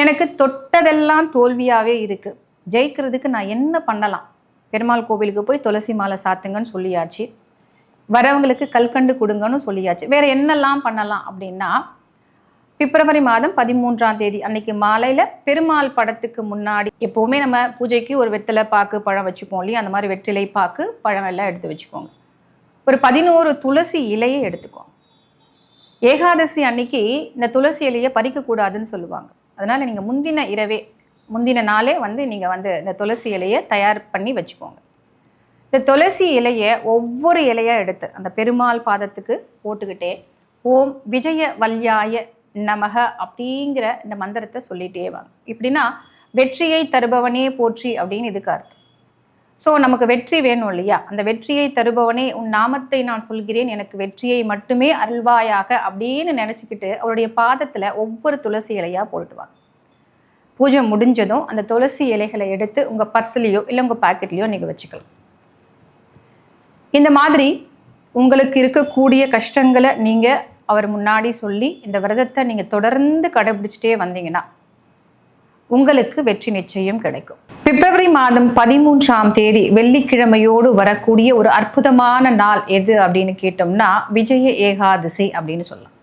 எனக்கு தொட்டதெல்லாம் தோல்வியாகவே இருக்குது ஜெயிக்கிறதுக்கு நான் என்ன பண்ணலாம்? பெருமாள் கோவிலுக்கு போய் துளசி மாலை சாத்துங்கன்னு சொல்லியாச்சு. வரவங்களுக்கு கல்கண்டு கொடுங்கன்னு சொல்லியாச்சு. வேறு என்னெல்லாம் பண்ணலாம் அப்படின்னா பிப்ரவரி மாதம் பதிமூன்றாம் தேதி அன்னைக்கு மாலையில் பெருமாள் படத்துக்கு முன்னாடி எப்போவுமே நம்ம பூஜைக்கு ஒரு வெத்தலை பாக்கு பழம் வச்சுப்போம் இல்லையா? அந்த மாதிரி வெற்றிலை பாக்கு பழம் எல்லாம் எடுத்து வச்சுக்கோங்க. ஒரு பதினோரு துளசி இலையை எடுத்துக்கோங்க. ஏகாதசி அன்னைக்கு இந்த துளசி இலையை பறிக்கக்கூடாதுன்னு சொல்லுவாங்க. அதனால் நீங்கள் முந்தின இரவே முந்தின நாளே வந்து நீங்கள் வந்து இந்த துளசி இலையை தயார் பண்ணி வச்சுக்கோங்க. இந்த துளசி இலையை ஒவ்வொரு இலையாக எடுத்து அந்த பெருமாள் பாதத்துக்கு போட்டுக்கிட்டே ஓம் விஜய வல்யாய நமக அப்படிங்கிற இந்த மந்திரத்தை சொல்லிகிட்டே வாங்க. இப்படின்னா வெற்றியை தருபவனே போற்றி அப்படின்னு இதுக்கு அர்த்தம். ஸோ நமக்கு வெற்றி வேணும் இல்லையா? அந்த வெற்றியை தருபவனே உன் நாமத்தை நான் சொல்கிறேன் எனக்கு வெற்றியை மட்டுமே அருள்வாயாக அப்படின்னு நினச்சிக்கிட்டு அவருடைய பாதத்தில் ஒவ்வொரு துளசி இலையாக போட்டுவாங்க பூஜை முடிஞ்சதும் அந்த துளசி இலைகளை எடுத்து உங்கள் பர்ஸ்லேயோ இல்லை உங்கள் பாக்கெட்லேயோ நீங்கள் வச்சுக்கலாம். இந்த மாதிரி உங்களுக்கு இருக்கக்கூடிய கஷ்டங்களை நீங்கள் அவர் முன்னாடி சொல்லி இந்த விரதத்தை நீங்கள் தொடர்ந்து கடைபிடிச்சிட்டே வந்தீங்கன்னா உங்களுக்கு வெற்றி நிச்சயம் கிடைக்கும். பிப்ரவரி மாதம் பதிமூன்றாம் தேதி வெள்ளிக்கிழமையோடு வரக்கூடிய ஒரு அற்புதமான நாள் எது அப்படின்னு கேட்டோம்னா விஜய ஏகாதசி அப்படின்னு சொல்லலாம்.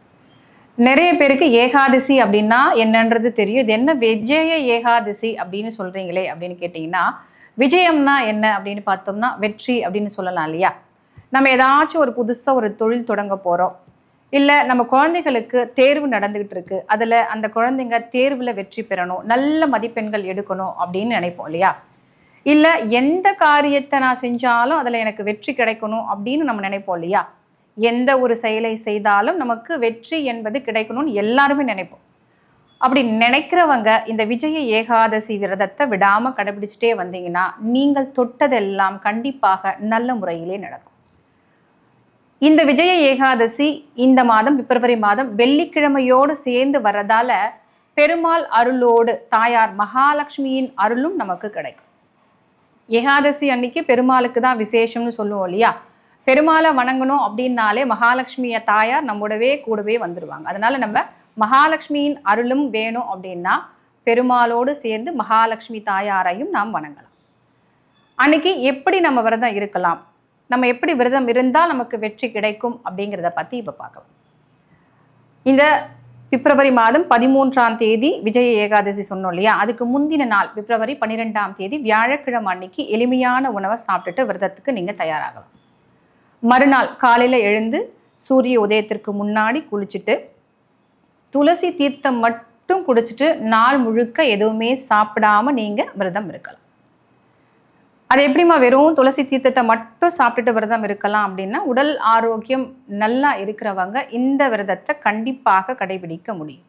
நிறைய பேருக்கு ஏகாதசி அப்படின்னா என்னன்றது தெரியும். இது என்ன விஜய ஏகாதசி அப்படின்னு சொல்றீங்களே அப்படின்னு கேட்டிங்கன்னா விஜயம்னா என்ன அப்படின்னு பார்த்தோம்னா வெற்றி அப்படின்னு சொல்லலாம் இல்லையா? நம்ம ஏதாச்சும் ஒரு புதுசாக ஒரு தொழில் தொடங்க போகிறோம் இல்லை நம்ம குழந்தைகளுக்கு தேர்வு நடந்துகிட்டு இருக்கு. அதில் அந்த குழந்தைங்க தேர்வில் வெற்றி பெறணும். நல்ல மதிப்பெண்கள் எடுக்கணும் அப்படின்னு நினைப்போம் இல்லையா? இல்லை எந்த காரியத்தை நான் செஞ்சாலும் அதில் எனக்கு வெற்றி கிடைக்கணும் அப்படின்னு நம்ம நினைப்போம் இல்லையா? எந்த ஒரு செயலை செய்தாலும் நமக்கு வெற்றி என்பது கிடைக்கணும்னு எல்லாருமே நினைப்போம். அப்படி நினைக்கிறவங்க இந்த விஜய ஏகாதசி விரதத்தை விடாமல் கடைபிடிச்சிட்டே வந்தீங்கன்னா நீங்கள் தொட்டதெல்லாம் கண்டிப்பாக நல்ல முறையிலே நடக்கும். இந்த விஜய ஏகாதசி இந்த மாதம் பிப்ரவரி மாதம் வெள்ளிக்கிழமையோடு சேர்ந்து வர்றதால பெருமாள் அருளோடு தாயார் மகாலட்சுமியின் அருளும் நமக்கு கிடைக்கும். ஏகாதசி அன்னைக்கு பெருமாளுக்கு தான் விசேஷம்னு சொல்லுவோம் இல்லையா? பெருமாளை வணங்கணும் அப்படின்னாலே மகாலட்சுமிய தாயார் நம்மோடவே கூடவே வந்துடுவாங்க அதனால நம்ம மகாலட்சுமியின் அருளும் வேணும் அப்படின்னா பெருமாளோடு சேர்ந்து மகாலட்சுமி தாயாரையும் நாம் வணங்கலாம். அன்னைக்கு எப்படி நம்ம விரதம் இருக்கலாம்? நம்ம எப்படி விரதம் இருந்தால் நமக்கு வெற்றி கிடைக்கும் அப்படிங்கிறத பற்றி இப்போ பார்க்கலாம். இந்த பிப்ரவரி மாதம் பதிமூன்றாம் தேதி விஜய ஏகாதசி சொன்னோம் இல்லையா? அதுக்கு முந்தின நாள் பிப்ரவரி பன்னிரெண்டாம் தேதி வியாழக்கிழமை அன்னைக்கு எளிமையான உணவை சாப்பிட்டுட்டு விரதத்துக்கு நீங்கள் தயாராகலாம். மறுநாள் காலையில் எழுந்து சூரிய உதயத்திற்கு முன்னாடி குளிச்சுட்டு துளசி தீர்த்தம் மட்டும் குடிச்சிட்டு நாள் முழுக்க எதுவுமே சாப்பிடாம நீங்கள் விரதம் இருக்கலாம். அது எப்படிம்மா வெறும் துளசி தீர்த்தத்தை மட்டும் சாப்பிட்டுட்டு விரதம் இருக்கலாம் அப்படின்னா உடல் ஆரோக்கியம் நல்லா இருக்கிறவங்க இந்த விரதத்தை கண்டிப்பாக கடைபிடிக்க முடியும்.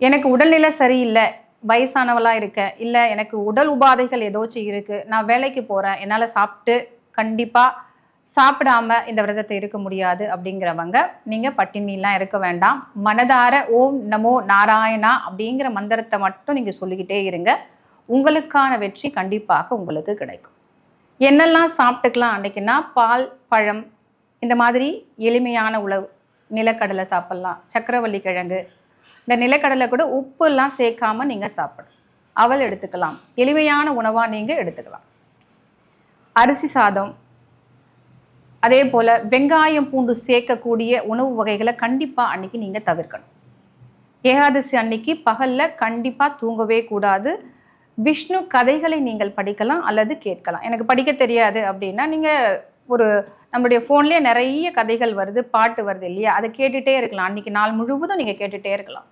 எனக்கு உடல்நிலை சரியில்லை வயசானவளாக இருக்கேன் இல்லை எனக்கு உடல் உபாதைகள் ஏதோச்சும் இருக்குது நான் வேலைக்கு போகிறேன் என்னால் சாப்பிட்டு கண்டிப்பாக சாப்பிடாம இந்த விரதத்தை இருக்க முடியாது அப்படிங்கிறவங்க நீங்கள் பட்டினிலாம் இருக்க வேண்டாம். மனதார ஓம் நமோ நாராயணா அப்படிங்கிற மந்திரத்தை மட்டும் நீங்கள் சொல்லிக்கிட்டே இருங்க. உங்களுக்கான வெற்றி கண்டிப்பாக உங்களுக்கு கிடைக்கும். என்னெல்லாம் சாப்பிட்டுக்கலாம் அன்றைக்கின்னா பால் பழம் இந்த மாதிரி எளிமையான உணவு நிலக்கடலை சாப்பிட்லாம் சக்கரவள்ளி கிழங்கு. இந்த நிலக்கடலை கூட உப்புலாம் சேர்க்காம நீங்கள் சாப்பிடணும். அவல் எடுத்துக்கலாம். எளிமையான உணவாக நீங்கள் எடுத்துக்கலாம். அரிசி சாதம் அதே போல் வெங்காயம் பூண்டு சேர்க்கக்கூடிய உணவு வகைகளை கண்டிப்பாக அன்னைக்கு நீங்கள் தவிர்க்கணும். ஏகாதசி அன்னைக்கு பகலில் கண்டிப்பாக தூங்கவே கூடாது. விஷ்ணு கதைகளை நீங்கள் படிக்கலாம் அல்லது கேட்கலாம். எனக்கு படிக்க தெரியாது அப்படின்னா நீங்கள் ஒரு நம்மளுடைய ஃபோன்லேயே நிறைய கதைகள் வருது பாட்டு வருது இல்லையா? அதை கேட்டுகிட்டே இருக்கலாம். அன்றைக்கி நாள் முழுவதும் நீங்கள் கேட்டுகிட்டே இருக்கலாம்.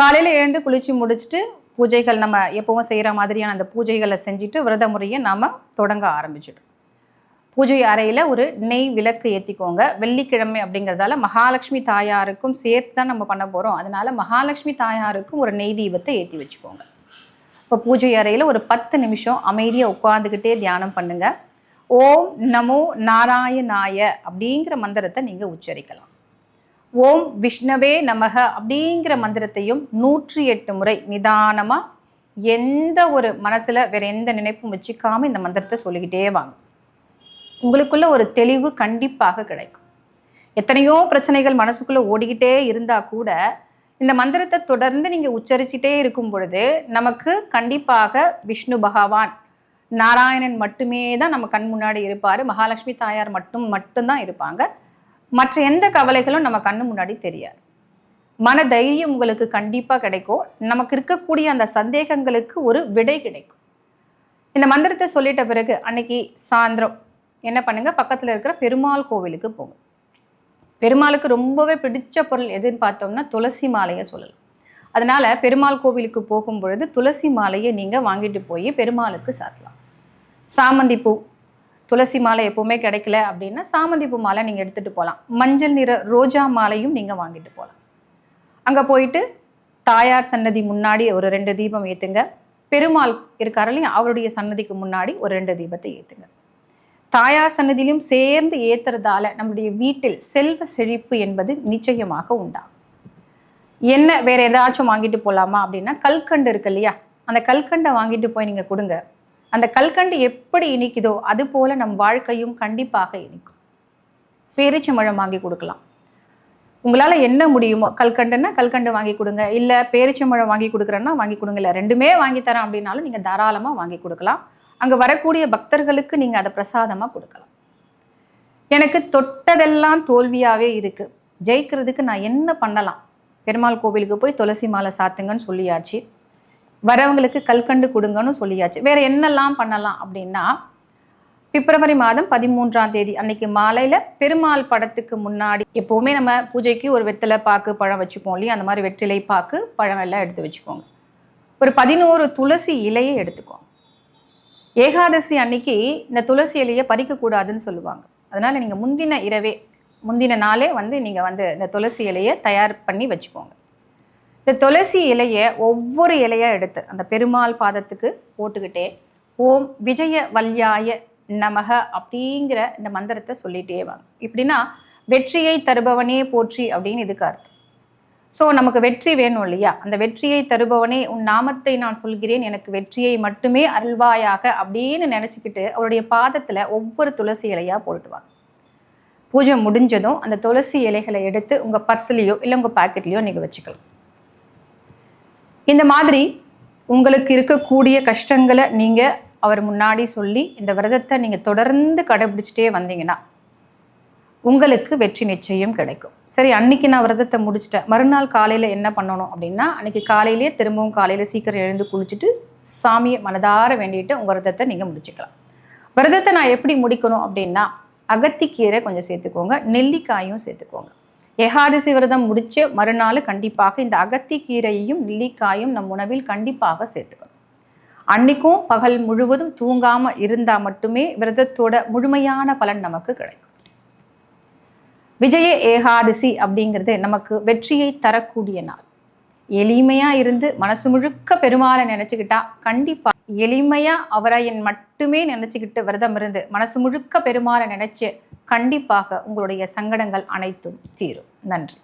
காலையில் எழுந்து குளித்து முடிச்சுட்டு பூஜைகள் நம்ம எப்பவும் செய்கிற மாதிரியான அந்த பூஜைகளை செஞ்சுட்டு விரத முறையை நாம் தொடங்க ஆரம்பிச்சிட்டோம் பூஜை அறையில் ஒரு நெய் விளக்கு ஏற்றிக்கோங்க வெள்ளிக்கிழமை அப்படிங்கிறதால மகாலட்சுமி தாயாருக்கும் சேர்த்து தான் நம்ம பண்ண போகிறோம் அதனால மகாலட்சுமி தாயாருக்கும் ஒரு நெய் தீபத்தை ஏற்றி வச்சுக்கோங்க. இப்போ பூஜை அறையில் ஒரு பத்து நிமிஷம் அமைதியாக உட்காந்துக்கிட்டே தியானம் பண்ணுங்க. ஓம் நமோ நாராயணாய அப்படிங்கிற மந்திரத்தை நீங்கள் உச்சரிக்கலாம். ஓம் விஷ்ணவே நமக அப்படிங்கிற மந்திரத்தையும் நூற்றி எட்டு முறை நிதானமாக எந்த ஒரு மனசில் வேறு எந்த நினைப்பும் வச்சுக்காமல் இந்த மந்திரத்தை சொல்லிக்கிட்டே வாங்க. உங்களுக்குள்ள ஒரு தெளிவு கண்டிப்பாக கிடைக்கும். எத்தனையோ பிரச்சனைகள் மனசுக்குள்ளே ஓடிக்கிட்டே இருந்தால் கூட இந்த மந்திரத்தை தொடர்ந்து நீங்கள் உச்சரிச்சிட்டே இருக்கும் பொழுது நமக்கு கண்டிப்பாக விஷ்ணு பகவான் நாராயணன் மட்டுமே தான் நம்ம கண் முன்னாடி இருப்பார். மகாலட்சுமி தாயார் மட்டும் மட்டும்தான் இருப்பாங்க. மற்ற எந்த கவலைகளும் நம்ம கண்ணு முன்னாடி தெரியாது. மன தைரியம் உங்களுக்கு கண்டிப்பாக கிடைக்கும். நமக்கு இருக்கக்கூடிய அந்த சந்தேகங்களுக்கு ஒரு விடை கிடைக்கும். இந்த மந்திரத்தை சொல்லிட்ட பிறகு அன்னைக்கு சாயந்தரம் என்ன பண்ணுங்கள் பக்கத்தில் இருக்கிற பெருமாள் கோவிலுக்கு போங்க. பெருமாளுக்கு ரொம்பவே பிடிச்ச பொருள் எதுன்னு பார்த்தோம்னா துளசி மாலையை சொல்லலாம். அதனால் பெருமாள் கோவிலுக்கு போகும் பொழுது துளசி மாலையை நீங்கள் வாங்கிட்டு போய் பெருமாளுக்கு சாத்தலாம். சாமந்தி பூ துளசி மாலை எப்பவுமே கிடைக்கல அப்படின்னா சாமந்தி பூ மாலை நீங்கள் எடுத்துகிட்டு போகலாம் மஞ்சள் நிற ரோஜா மாலையும் நீங்கள் வாங்கிட்டு போகலாம் அங்கே போயிட்டு தாயார் சன்னதி முன்னாடி ஒரு ரெண்டு தீபம் ஏற்றுங்க பெருமாள் இருக்காரு இல்லையா அவருடைய சன்னதிக்கு முன்னாடி ஒரு ரெண்டு தீபத்தை ஏற்றுங்க தாயார் சன்னதியிலும் சேர்ந்து ஏத்துறதால நம்முடைய வீட்டில் செல்வ செழிப்பு என்பது நிச்சயமாக உண்டாகும். என்ன வேற ஏதாச்சும் வாங்கிட்டு போகலாமா அப்படின்னா கல்கண்டு இருக்கு இல்லையா? அந்த கல்கண்டை வாங்கிட்டு போய் நீங்கள் கொடுங்க. அந்த கல்கண்டு எப்படி இனிக்குதோ அது போல நம் வாழ்க்கையும் கண்டிப்பாக இனிக்கும். பேரிச்சம்பழம் வாங்கி கொடுக்கலாம். உங்களால் என்ன முடியுமோ கல்கண்டுன்னா கல்கண்டு வாங்கி கொடுங்க. இல்லை பேரிச்சம்பழம் வாங்கி கொடுக்குறேன்னா வாங்கி கொடுங்க. இல்லை ரெண்டுமே வாங்கி தரேன் அப்படின்னாலும் நீங்கள் தாராளமாக வாங்கி கொடுக்கலாம். அங்கே வரக்கூடிய பக்தர்களுக்கு நீங்கள் அதை பிரசாதமாக கொடுக்கலாம். எனக்கு தொட்டதெல்லாம் தோல்வியாகவே இருக்குது ஜெயிக்கிறதுக்கு நான் என்ன பண்ணலாம்? பெருமாள் கோவிலுக்கு போய் துளசி மாலை சாத்துங்கன்னு சொல்லியாச்சு. வரவங்களுக்கு கல்கண்டு கொடுங்கன்னு சொல்லியாச்சு. வேறு என்னெல்லாம் பண்ணலாம் அப்படின்னா பிப்ரவரி மாதம் பதிமூன்றாம் தேதி அன்னைக்கு மாலையில் பெருமாள் படத்துக்கு முன்னாடி எப்போவுமே நம்ம பூஜைக்கு ஒரு வெத்தலை பாக்கு பழம் வச்சுப்போம் இல்லையா? அந்த மாதிரி வெற்றிலை பாக்கு பழம் எல்லாம் எடுத்து வச்சுக்கோங்க. ஒரு பதினோரு துளசி இலையை எடுத்துக்கோங்க. ஏகாதசி அன்னைக்கு இந்த துளசி இலையை பறிக்கக்கூடாதுன்னு சொல்லுவாங்க. அதனால் நீங்கள் முந்தின இரவே முந்தின நாளே வந்து நீங்கள் வந்து இந்த துளசி இலையை தயார் பண்ணி வச்சுக்கோங்க. இந்த துளசி இலையை ஒவ்வொரு இலையாக எடுத்து அந்த பெருமாள் பாதத்துக்கு போட்டுக்கிட்டே ஓம் விஜய வல்யாய நமக அப்படிங்கிற இந்த மந்திரத்தை சொல்லிட்டே வாங்க. இப்படின்னா வெற்றியை தருபவனே போற்றி அப்படின்னு இதுக்கு அர்த்தம். ஸோ நமக்கு வெற்றி வேணும் இல்லையா? அந்த வெற்றியை தருபவனே உன் நாமத்தை நான் சொல்கிறேன் எனக்கு வெற்றியை மட்டுமே அருள்வாயாக அப்படின்னு நினச்சிக்கிட்டு அவருடைய பாதத்தில் ஒவ்வொரு துளசி இலையாக போட்டுவாங்க பூஜை முடிஞ்சதும் அந்த துளசி இலைகளை எடுத்து உங்கள் பர்ஸ்லேயோ இல்லை உங்கள் பாக்கெட்லேயோ நீங்கள் வச்சுக்கலாம். இந்த மாதிரி உங்களுக்கு இருக்கக்கூடிய கஷ்டங்களை நீங்கள் அவர் முன்னாடி சொல்லி இந்த விரதத்தை நீங்கள் தொடர்ந்து கடைபிடிச்சிட்டே வந்தீங்கன்னா உங்களுக்கு வெற்றி நிச்சயம் கிடைக்கும். சரி அன்னைக்கு நான் விரதத்தை முடிச்சிட்டேன். மறுநாள் காலையில் என்ன பண்ணணும் அப்படின்னா அன்னைக்கு காலையிலேயே திரும்பவும் காலையில் சீக்கிரம் எழுந்து குளிச்சுட்டு சாமியை மனதார வேண்டிட்டு உங்கள் விரதத்தை நீங்கள் முடிச்சுக்கலாம். விரதத்தை நான் எப்படி முடிக்கணும் அப்படின்னா அகத்திக்கீரை கொஞ்சம் சேர்த்துக்கோங்க நெல்லிக்காயும் சேர்த்துக்கோங்க. ஏகாதசி விரதம் முடித்து மறுநாள் கண்டிப்பாக இந்த அகத்திக்கீரையையும் நெல்லிக்காயும் நம் உணவில் கண்டிப்பாக சேர்த்துக்கணும். அன்னைக்கும் பகல் முழுவதும் தூங்காமல் இருந்தால் மட்டுமே விரதத்தோட முழுமையான பலன் நமக்கு கிடைக்கும். விஜய ஏகாதசி அப்படிங்கிறது நமக்கு வெற்றியை தரக்கூடிய நாள். எளிமையா இருந்து மனசு முழுக்க பெருமாளை நினைச்சுக்கிட்டா கண்டிப்பா எளிமையா அவரை என் மட்டுமே நினைச்சுக்கிட்டு விரதம் இருந்து மனசு முழுக்க பெருமாளை நினைச்சு கண்டிப்பாக உங்களுடைய சங்கடங்கள் அனைத்தும் தீரும். நன்றி.